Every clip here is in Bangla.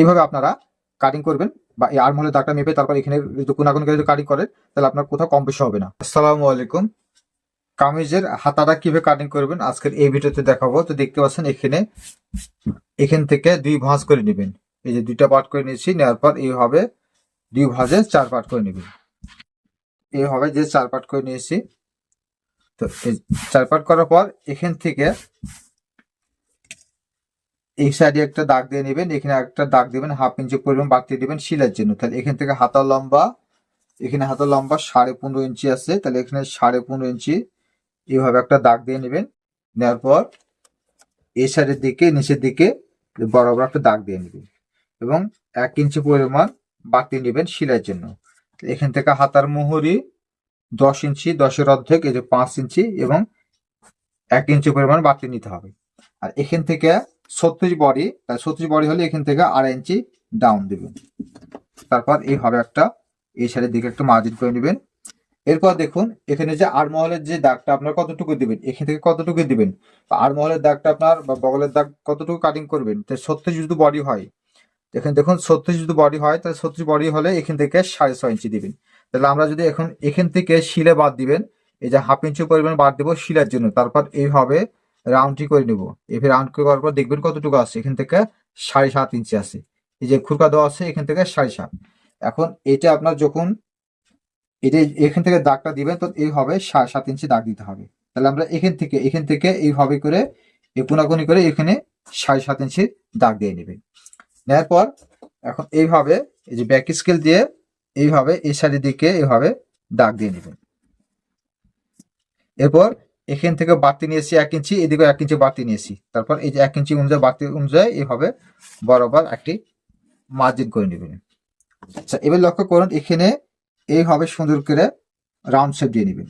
এইভাবে আপনারা কাটিং করবেন বা এই আর্মহলের দাগটা মেপে তারপর এখানে যদি কোনাকুনি করে কাটিং করেন তাহলে আপনার কোথাও কম বেশি হবে না। আসসালামু আলাইকুম। কামিজের হাতাটা কীভাবে কাটিং করবেন আজকের এই ভিডিওতে দেখাবো। তো দেখতে পাচ্ছেন এখানে, এখান থেকে দুই ভাঁজ করে নেবেন। এই যে দুইটা পার্ট করে নিয়েছি, নেওয়ার পর এইভাবে দুই ভাঁজে চার পার্ট করে নেবেন। এইভাবে যে চার পার্ট করে নিয়েছি। তো এই চার পার্ট করার পর এখান থেকে এই সাইডে একটা দাগ দিয়ে নেবেন, এখানে একটা দাগ দিবেন, হাফ ইঞ্চি পরিমাণ বাড়তি দিবেন শিলার জন্য। তাহলে এখান থেকে হাতা লম্বা, এখানে হাতা লম্বা সাড়ে পনেরো ইঞ্চি আছে, তাহলে এখানে সাড়ে পনেরো ইঞ্চি এইভাবে একটা দাগ দিয়ে নেবেন। নেওয়ার পর এই সাইডের দিকে, নিচের দিকে বরাবর একটা দাগ দিয়ে নেবেন এবং এক ইঞ্চি পরিমাণ বাড়তি নেবেন শিলার জন্য। এখান থেকে হাতার মোহরি দশ ইঞ্চি, দশের অর্ধেক, এই যে পাঁচ ইঞ্চি এবং এক ইঞ্চি পরিমাণ বাড়তি নিতে হবে। আর এখান থেকে ছত্রিশ বডি ছত্রিশ বডি হলে এখান থেকে আড়াই ইঞ্চি ডাউন দেবেন। তারপর এইভাবে একটা, এই সাইডের দিকে একটা মার্জিন করে নেবেন। এরপর দেখুন, এখানে যে আড়মহলের যে দাগটা আপনার কতটুকু দিবেন, এখান থেকে কতটুকু দিবেন? আড়মহলের দাগটা আপনার বা বগলের দাগ কতটুকু কাটিং করবেন? তো ছত্রিশ যদি বডি হয়, এখানে দেখুন ছত্রিশ যদি বডি হয়, তাহলে ছত্রিশ বডি হলে এখান থেকে সাড়ে ছয় ইঞ্চি দিবেন। তাহলে আমরা যদি এখন এখান থেকে শিলে বাদ দিবেন, এই যে হাফ ইঞ্চি পরিমাণ বাদ দেবো শিলার জন্য, তারপর এইভাবে রাউন্ডটি করে নেব। এভাবে রাউন্ড করার পর দেখবেন কতটুকু আছে। এখান থেকে সাড়ে সাত ইঞ্চি আছে। এই যে খুরকা দেওয়া আছে, এখান থেকে সাড়ে সাত। এখন এটা আপনার যখন এটা এখান থেকে দাগটা দিবেন, তো এই হবে সাড়ে সাত ইঞ্চি দাগ দিতে হবে। তাহলে আমরা এখান থেকে এখান থেকে এইভাবে করে কোনাকুনি করে এখানে সাড়ে সাত ইঞ্চি দাগ দিয়ে নেবেন নেওয়ার পর এখন এইভাবে, এই যে ব্যাক স্কেল দিয়ে এইভাবে এই সাইডের দিকে এইভাবে দাগ দিয়ে নেবেন এরপর এখান থেকে বাড়তি নিয়েছি এক ইঞ্চি এদিকে এক ইঞ্চি বাড়তি নিয়েছি তারপর এই যে এক ইঞ্চি অনুযায়ী, বাড়তি অনুযায়ী এইভাবে বরাবর একটি মার্জিন করে নেবেন। আচ্ছা এবার লক্ষ্য করুন, এখানে এইভাবে সুন্দর করে রাউন্ড শেপ দিয়ে নেবেন।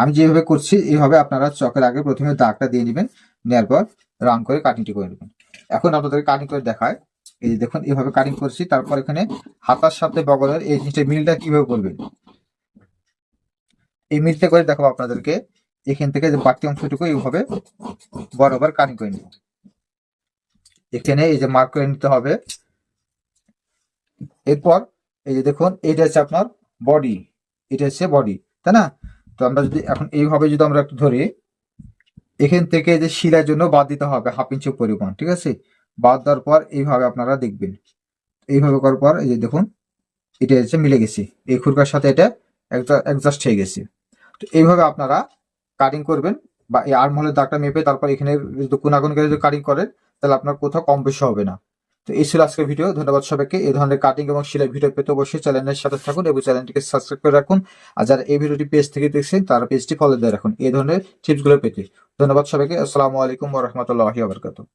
আমি যেভাবে করছি, এইভাবে আপনারা চকের আগে প্রথমে দাগটা দিয়ে নেবেন নেওয়ার পর রাউন্ড করে কাটিংটি করে নেবেন। এখন আপনাদের কাটিং করে দেখায়। এই যে দেখুন, এইভাবে কাটিং করছি, তারপর এখানে হাতার সাথে বগলের এই জিনিসটা মিলটা কীভাবে করবেন? এই মিলটা করে দেখাবো আপনাদেরকে। এখান থেকে যে বাড়তি অংশটুকু এইভাবে বরাবর কাটিং করে নিব। এখানে এই যে মার্ক করে নিতে হবে। এরপর এই যে দেখুন, এটা হচ্ছে আপনার বডি এটা হচ্ছে বডি তাই না? তো আমরা যদি এখন এইভাবে যদি আমরা একটু ধরি, এখান থেকে যে শিলার জন্য বাদ দিতে হবে হাফ ইঞ্চি পরিমাণ, ঠিক আছে? বাদ দেওয়ার পর এইভাবে আপনারা দেখবেন। এইভাবে করার পর এই যে দেখুন, এটা হচ্ছে মিলে গেছে। এই খুরকার সাথে এটা অ্যাডজাস্ট হয়ে গেছে। তো এইভাবে আপনারা কাটিং করবেন বা এই আর্মহলের দাগটা মেপে তারপর এখানে যদি কোনাকুনি করে যদি কাটিং করেন, তাহলে আপনার কোথাও কম বেশি হবে না। তো এই ছিল আজকের ভিডিও ধন্যবাদ সবাইকে। এই ধরনের কাটিং এবং সেলাই ভিডিও পেতে অবশ্যই চ্যানেলের সাথে থাকুন এবং চ্যানেলটিকে সাবস্ক্রাইব করে রাখুন। আর যারা এই ভিডিওটি পেজ থেকে দেখছেন, তারা পেজটি ফলো দিয়ে রাখুন এই ধরনের টিপসগুলো পেতে। ধন্যবাদ সবাইকে। আসসালামু আলাইকুম রাহমাতুল্লাহি ওয়া বারাকাতুহু।